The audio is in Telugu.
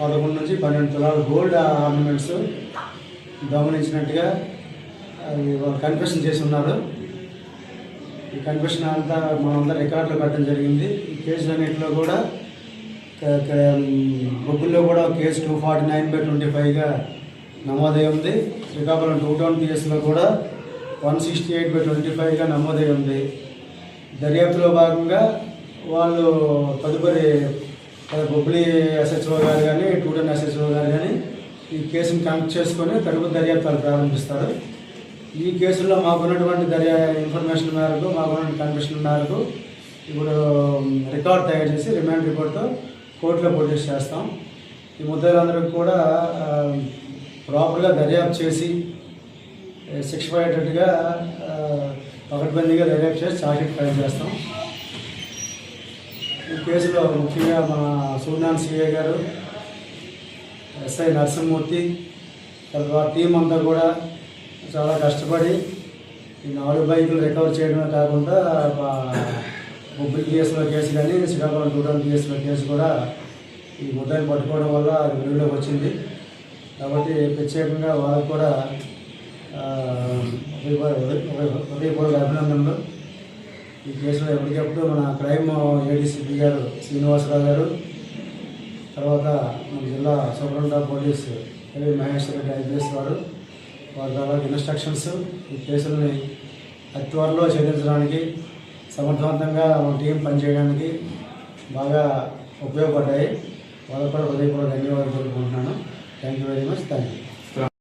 పదకొండు నుంచి పన్నెండు తులాల గోల్డ్ ఆర్నమెంట్స్ గమనించినట్టుగా వాళ్ళు కన్ఫెషన్ చేసి ఉన్నారు. ఈ కన్ఫెషన్ అంతా మనందరం రికార్డులు పెట్టడం జరిగింది. ఈ కేసులన్నింటిలో కూడా క- బొగ్గుల్లో కూడా case two forty nine by twenty ఫైవ్గా నమోదై ఉంది. శ్రీకాకుళం టూ టౌన్ పిఎస్లో కూడా one sixty eight by twenty ఫైవ్గా నమోదై ఉంది. దర్యాప్తులో భాగంగా వాళ్ళు తదుపరి బొబ్బిలి ఎస్హెచ్ఓ గారు కానీ టూడన్ ఎస్హెచ్ఓ గారు కానీ ఈ కేసును కనెక్ట్ చేసుకొని తదుపరి దర్యాప్తాలు ప్రారంభిస్తారు. ఈ కేసులో మాకున్నటువంటి దర్యా ఇన్ఫర్మేషన్ మేరకు మాకున్నటువంటి కన్ఫర్మేషన్ మేరకు ఇప్పుడు రికార్డ్ తయారు చేసి రిమాండ్ రిపోర్ట్తో కోర్టులో ప్రొడ్యూస్ చేస్తాం. ఈ ముద్దలందరికీ కూడా ప్రాపర్గా దర్యాప్తు చేసి శిక్ష పడేటట్టుగా పకడ్బందీగా దర్యాప్తు చేసి చార్జ్షీట్ ఫైల్ చేస్తాం. ఈ కేసులో ముఖ్యంగా మన సూర్యనారాయణ సిఐ గారు ఎస్ఐ నరసింహమూర్తి తర్వాత టీం అంతా కూడా చాలా కష్టపడి ఈ నాలుగు బైకులు రికవర్ చేయడమే కాకుండా బొబ్బిలి కేసులో కేసు కానీ శ్రీకాకుళం టూటౌన్ కేసులో కేసు కూడా ఈ ముద్దాయిని పట్టుకోవడం వల్ల వెలుగులోకి వచ్చింది. కాబట్టి ప్రత్యేకంగా వాళ్ళకు కూడా హృదయపూర్వక అభినందనలు. ఈ కేసులో ఎప్పటికప్పుడు మన క్రైమ్ ఏడీసీపీ గారు శ్రీనివాసరావు గారు తర్వాత మన జిల్లా superintendent police A V Maheshwara Reddy IPS వారు వారి ద్వారా ఇన్స్ట్రక్షన్స్. ఈ కేసులని అతి త్వరలో ఛేదించడానికి సమర్థవంతంగా మన టీం పనిచేయడానికి బాగా ఉపయోగపడ్డాయి. వాళ్ళకు కూడా హృదయపూర్వక ధన్యవాదాలు తెలుపుకుంటున్నాను. Thank you very much thank you